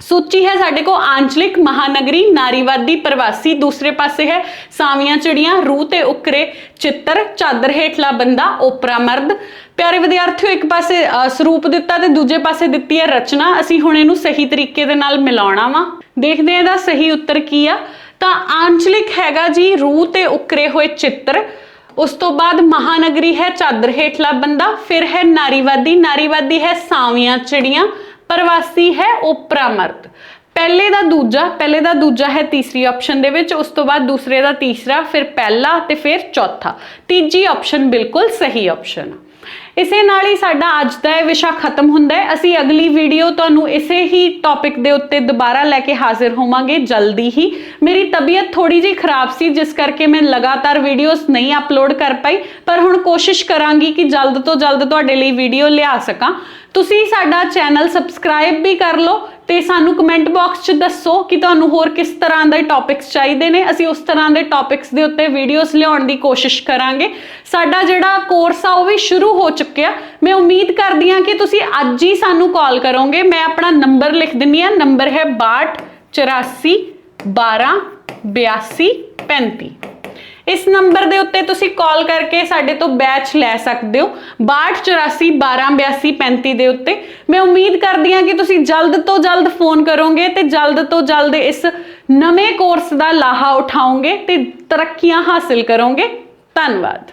ਸੂਚੀ ਹੈ ਸਾਡੇ ਕੋਲ ਆਂਚਲਿਕ ਮਹਾਨਗਰੀ, ਨਾਰੀਵਾਦੀ ਪ੍ਰਵਾਸੀ, ਦੂਸਰੇ ਪਾਸੇ ਹੈ ਸਾਵੀਆਂ ਚਿੜੀਆਂ, ਰੂਹ ਤੇ ਉਕਰੇ ਚਿੱਤਰ, ਚਾਦਰ ਹੇਠਲਾ ਬੰਦਾ, ਓਪਰਾ ਮਰਦ। ਪਿਆਰੇ ਵਿਦਿਆਰਥੀਓ, ਇੱਕ ਪਾਸੇ ਸਰੂਪ ਦਿੱਤਾ ਤੇ ਦੂਜੇ ਪਾਸੇ ਦਿੱਤੀ ਹੈ ਰਚਨਾ। ਅਸੀਂ ਹੁਣ ਇਹਨੂੰ ਸਹੀ ਤਰੀਕੇ ਦੇ ਨਾਲ ਮਿਲਾਉਣਾ ਵਾ। ਦੇਖਦੇ ਹਾਂ ਇਹਦਾ ਸਹੀ ਉੱਤਰ ਕੀ ਆ। ਤਾਂ ਆਂਚਲਿਕ ਹੈਗਾ ਜੀ ਰੂਹ ਤੇ ਉਕਰੇ ਹੋਏ ਚਿੱਤਰ ਉਸ ਤੋਂ ਬਾਅਦ ਮਹਾਨਗਰੀ ਹੈ ਚਾਦਰ ਹੇਠਲਾ ਬੰਦਾ, ਫਿਰ ਹੈ ਨਾਰੀਵਾਦੀ ਨਾਰੀਵਾਦੀ ਹੈ ਸਾਵੀਆਂ ਚਿੜੀਆਂ, ਪ੍ਰਵਾਸੀ ਹੈ ਓਪਰਾ ਮਰਦ ਪਹਿਲੇ ਦਾ ਦੂਜਾ, ਪਹਿਲੇ ਦਾ ਦੂਜਾ ਹੈ ਤੀਸਰੀ ਆਪਸ਼ਨ ਦੇ ਵਿੱਚ, ਉਸ ਤੋਂ ਬਾਅਦ ਦੂਸਰੇ ਦਾ ਤੀਸਰਾ, ਫਿਰ ਪਹਿਲਾ ਤੇ ਫਿਰ ਚੌਥਾ। ਤੀਜੀ ਆਪਸ਼ਨ ਬਿਲਕੁਲ ਸਹੀ ਆਪਸ਼ਨ ਆ ਇਸੇ ਨਾਲ ਹੀ ਸਾਡਾ ਅੱਜ ਦਾ ਇਹ ਵਿਸ਼ਾ ਖਤਮ ਹੁੰਦਾ ਹੈ। ਅਸੀਂ ਅਗਲੀ ਵੀਡੀਓ ਤੁਹਾਨੂੰ ਇਸੇ ਹੀ ਟੌਪਿਕ ਦੇ ਉੱਤੇ ਦੁਬਾਰਾ ਲੈ ਕੇ ਹਾਜ਼ਰ ਹੋਵਾਂਗੇ, ਜਲਦੀ ਹੀ। ਮੇਰੀ ਤਬੀਅਤ ਥੋੜੀ ਜਿਹੀ ਖਰਾਬ ਸੀ, ਜਿਸ ਕਰਕੇ ਮੈਂ ਲਗਾਤਾਰ ਵੀਡੀਓਜ਼ ਨਹੀਂ ਅਪਲੋਡ ਕਰ ਪਾਈ। ਪਰ ਹੁਣ ਕੋਸ਼ਿਸ਼ ਕਰਾਂਗੀ ਕਿ ਜਲਦ ਤੋਂ ਜਲਦ ਤੁਹਾਡੇ ਲਈ ਵੀਡੀਓ ਲਿਆ ਸਕਾਂ। ਤੁਸੀਂ ਸਾਡਾ ਚੈਨਲ ਸਬਸਕ੍ਰਾਈਬ ਵੀ ਕਰ ਲਓ ਤੇ ਸਾਨੂੰ ਕਮੈਂਟ ਬਾਕਸ 'ਚ ਦੱਸੋ ਕਿ ਤੁਹਾਨੂੰ ਹੋਰ ਕਿਸ ਤਰ੍ਹਾਂ ਦੇ ਟੌਪਿਕਸ ਚਾਹੀਦੇ ਨੇ। ਅਸੀਂ ਉਸ ਤਰ੍ਹਾਂ ਦੇ ਟੌਪਿਕਸ ਦੇ ਉੱਤੇ ਵੀਡੀਓਜ਼ ਲਿਆਉਣ ਦੀ ਕੋਸ਼ਿਸ਼ ਕਰਾਂਗੇ। ਸਾਡਾ ਜਿਹੜਾ ਕੋਰਸ ਆ, ਉਹ ਵੀ ਸ਼ੁਰੂ ਹੋ ਚੁੱਕਿਆ। ਮੈਂ ਉਮੀਦ ਕਰਦੀ ਹਾਂ ਕਿ ਤੁਸੀਂ ਅੱਜ ਹੀ ਸਾਨੂੰ ਕਾਲ ਕਰੋਗੇ। ਮੈਂ ਆਪਣਾ ਨੰਬਰ ਲਿਖ ਦਿੰਨੀ ਆ ਨੰਬਰ ਹੈ 62 84 12 82 35 ਇਸ ਨੰਬਰ ਦੇ ਉੱਤੇ ਤੁਸੀਂ ਕਾਲ ਕਰਕੇ ਸਾਡੇ ਤੋਂ ਬੈਚ ਲੈ ਸਕਦੇ ਹੋ 6284 1282 35 ਦੇ ਉੱਤੇ। ਮੈਂ ਉਮੀਦ ਕਰਦੀ ਹਾਂ ਕਿ ਤੁਸੀਂ ਜਲਦ ਤੋਂ ਜਲਦ ਫੋਨ ਕਰੋਗੇ ਤੇ ਜਲਦ ਤੋਂ ਜਲਦ ਇਸ ਨਵੇਂ ਕੋਰਸ ਦਾ ਲਾਹਾ ਉਠਾਓਗੇ ਤੇ ਤਰੱਕੀਆਂ ਹਾਸਿਲ ਕਰੋਗੇ। ਧੰਨਵਾਦ।